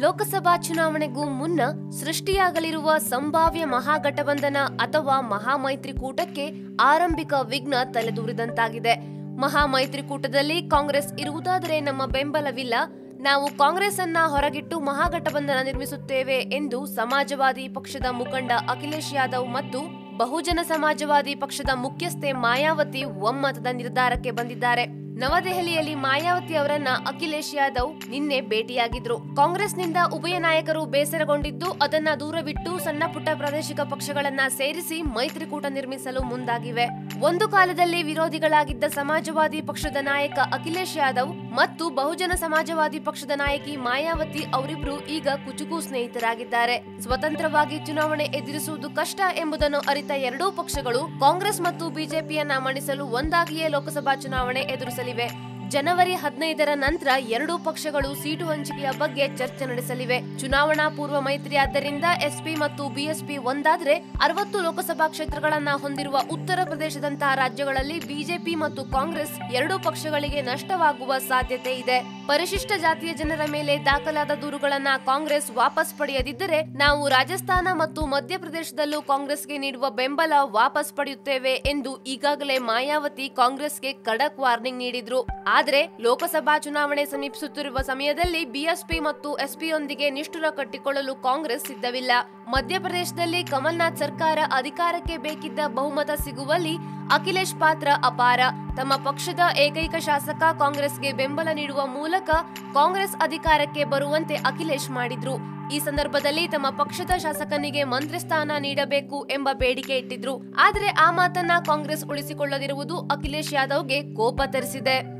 ಲೋಕಸಭಾ ಚುನಾವಣೆಗೂ ಮುನ್ನ ಸೃಷ್ಟಿಯಾಗಲಿರುವ ಸಂಭಾವ್ಯ ಮಹಾಗಠಬಂಧನ ಅಥವಾ ಮಹಾಮೈತ್ರಿಕೂಟಕ್ಕೆ ಆರಂಭಿಕ ವಿಘ್ನ ತಲೆದೂರಿದಂತಾಗಿದೆ. ಮಹಾಮೈತ್ರಿಕೂಟದಲ್ಲಿ ಕಾಂಗ್ರೆಸ್ ಇರುವುದಾದರೆ ನಮ್ಮ ಬೆಂಬಲವಿಲ್ಲ. ನಾವು ಕಾಂಗ್ರೆಸ್ ಅನ್ನ ಹೊರಗಿಟ್ಟು ಮಹಾಗಠಬಂಧನ ನಿರ್ಮಿಸುತ್ತೇವೆ ಎಂದು ಸಮಾಜವಾದಿ ಪಕ್ಷದ ಮುಖಂಡ ಅಖಿಲೇಶ್ ಯಾದವ್ ಮತ್ತು ಬಹುಜನ ಸಮಾಜವಾದಿ ಪಕ್ಷದ ಮುಖ್ಯಸ್ಥೆ ಮಾಯಾವತಿ ಒಮ್ಮತದ ನಿರ್ಧಾರಕ್ಕೆ ಬಂದಿದ್ದಾರೆ. ನವದೆಹಲಿಯಲ್ಲಿ ಮಾಯಾವತಿ ಅವರನ್ನ ಅಖಿಲೇಶ್ ಯಾದವ್ ನಿನ್ನೆ ಭೇಟಿಯಾಗಿದ್ರು. ಕಾಂಗ್ರೆಸ್ನಿಂದ ಉಭಯ ನಾಯಕರು ಬೇಸರಗೊಂಡಿದ್ದು, ಅದನ್ನ ದೂರವಿಟ್ಟು ಸಣ್ಣ ಪುಟ್ಟ ಪ್ರಾದೇಶಿಕ ಪಕ್ಷಗಳನ್ನ ಸೇರಿಸಿ ಮೈತ್ರಿಕೂಟ ನಿರ್ಮಿಸಲು ಮುಂದಾಗಿವೆ. ಒಂದು ಕಾಲದಲ್ಲಿ ವಿರೋಧಿಗಳಾಗಿದ್ದ ಸಮಾಜವಾದಿ ಪಕ್ಷದ ನಾಯಕ ಅಖಿಲೇಶ್ ಯಾದವ್ ಮತ್ತು ಬಹುಜನ ಸಮಾಜವಾದಿ ಪಕ್ಷದ ನಾಯಕಿ ಮಾಯಾವತಿ ಅವರಿಬ್ರು ಈಗ ಕುಚುಕು ಸ್ನೇಹಿತರಾಗಿದ್ದಾರೆ. ಸ್ವತಂತ್ರವಾಗಿ ಚುನಾವಣೆ ಎದುರಿಸುವುದು ಕಷ್ಟ ಎಂಬುದನ್ನು ಅರಿತ ಎರಡೂ ಪಕ್ಷಗಳು ಕಾಂಗ್ರೆಸ್ ಮತ್ತು ಬಿಜೆಪಿಯನ್ನ ಮಣಿಸಲು ಒಂದಾಗಿಯೇ ಲೋಕಸಭಾ ಚುನಾವಣೆ ಎದುರಿಸಲಿವೆ ಜನವರಿ ಹದಿನೈದರ ನಂತರ ಎರಡೂ ಪಕ್ಷಗಳು ಸೀಟು ಹಂಚಿಕೆಯ ಬಗ್ಗೆ ಚರ್ಚೆ ನಡೆಸಲಿವೆ. ಚುನಾವಣಾ ಪೂರ್ವ ಮೈತ್ರಿ ಆದ್ದರಿಂದ ಎಸ್ಪಿ ಮತ್ತು ಬಿಎಸ್ಪಿ ಒಂದಾದ್ರೆ ಅರವತ್ತು ಲೋಕಸಭಾ ಕ್ಷೇತ್ರಗಳನ್ನ ಹೊಂದಿರುವ ಉತ್ತರ ಪ್ರದೇಶದಂತಹ ರಾಜ್ಯಗಳಲ್ಲಿ ಬಿಜೆಪಿ ಮತ್ತು ಕಾಂಗ್ರೆಸ್ ಎರಡೂ ಪಕ್ಷಗಳಿಗೆ ನಷ್ಟವಾಗುವ ಸಾಧ್ಯತೆ ಇದೆ. ಪರಿಶಿಷ್ಟ ಜಾತಿಯ ಜನರ ಮೇಲೆ ದಾಖಲಾದ ದೂರುಗಳನ್ನ ಕಾಂಗ್ರೆಸ್ ವಾಪಸ್ ಪಡೆಯದಿದ್ದರೆ ನಾವು ರಾಜಸ್ಥಾನ ಮತ್ತು ಮಧ್ಯಪ್ರದೇಶದಲ್ಲೂ ಕಾಂಗ್ರೆಸ್ಗೆ ನೀಡುವ ಬೆಂಬಲ ವಾಪಸ್ ಪಡೆಯುತ್ತೇವೆ ಎಂದು ಈಗಾಗಲೇ ಮಾಯಾವತಿ ಕಾಂಗ್ರೆಸ್ಗೆ ಖಡಕ್ ವಾರ್ನಿಂಗ್ ನೀಡಿದ್ರು. ಆದರೆ ಲೋಕಸಭಾ ಚುನಾವಣೆ ಸಮೀಪಿಸುತ್ತಿರುವ ಸಮಯದಲ್ಲಿ ಬಿಎಸ್ಪಿ ಮತ್ತು ಎಸ್ಪಿಯೊಂದಿಗೆ ನಿಷ್ಠುರ ಕಟ್ಟಿಕೊಳ್ಳಲು ಕಾಂಗ್ರೆಸ್ ಸಿದ್ಧವಿಲ್ಲ. ಮಧ್ಯಪ್ರದೇಶದಲ್ಲಿ ಕಮಲ್ನಾಥ್ ಸರ್ಕಾರ ಅಧಿಕಾರಕ್ಕೆ ಬೇಕಿದ್ದ ಬಹುಮತ ಸಿಗುವಲ್ಲಿ ಅಖಿಲೇಶ್ ಪಾತ್ರ ಅಪಾರ. ತಮ್ಮ ಪಕ್ಷದ ಏಕೈಕ ಶಾಸಕ ಕಾಂಗ್ರೆಸ್ಗೆ ಬೆಂಬಲ ನೀಡುವ ಮೂಲಕ ಕಾಂಗ್ರೆಸ್ ಅಧಿಕಾರಕ್ಕೆ ಬರುವಂತೆ ಅಖಿಲೇಶ್ ಮಾಡಿದ್ರು. ಈ ಸಂದರ್ಭದಲ್ಲಿ ತಮ್ಮ ಪಕ್ಷದ ಶಾಸಕನಿಗೆ ಮಂತ್ರಿ ಸ್ಥಾನ ನೀಡಬೇಕು ಎಂಬ ಬೇಡಿಕೆ ಇಟ್ಟಿದ್ರು. ಆದರೆ ಆ ಮಾತನ್ನ ಕಾಂಗ್ರೆಸ್ ಉಳಿಸಿಕೊಳ್ಳದಿರುವುದು ಅಖಿಲೇಶ್ ಯಾದವ್ಗೆ ಕೋಪ ತರಿಸಿದೆ.